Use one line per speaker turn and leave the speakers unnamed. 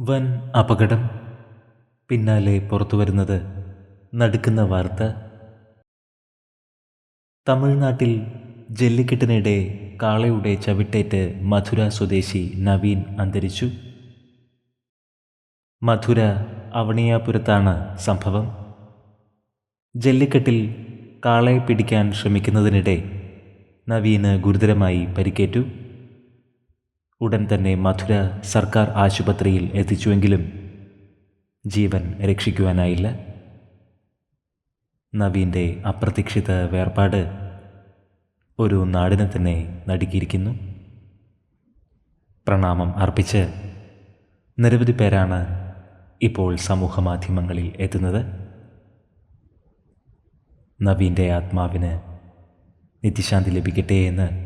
വൻ അപകടം. പിന്നാലെ പുറത്തു വരുന്നത് നടുക്കുന്ന വാർത്ത. തമിഴ്നാട്ടിൽ ജല്ലിക്കെട്ടിനിടെ കാളയുടെ ചവിട്ടേറ്റ് മധുര സ്വദേശി നവീൻ അന്തരിച്ചു. മധുര അവണിയാപുരത്താണ് സംഭവം. ജല്ലിക്കെട്ടിൽ കാളയെ പിടിക്കാൻ ശ്രമിക്കുന്നതിനിടെ നവീന് ഗുരുതരമായി പരിക്കേറ്റു. ഉടൻ തന്നെ മധുര സർക്കാർ ആശുപത്രിയിൽ എത്തിച്ചുവെങ്കിലും ജീവൻ രക്ഷിക്കുവാനായില്ല. നവീന്റെ അപ്രതീക്ഷിത വേർപാട് ഒരു നാടിനെ തന്നെ നടുക്കിയിരിക്കുന്നു. പ്രണാമം അർപ്പിച്ച് നിരവധി പേരാണ് ഇപ്പോൾ സമൂഹ മാധ്യമങ്ങളിൽ എത്തുന്നത്. നവീന്റെ ആത്മാവിന് നിത്യശാന്തി ലഭിക്കട്ടെ എന്ന്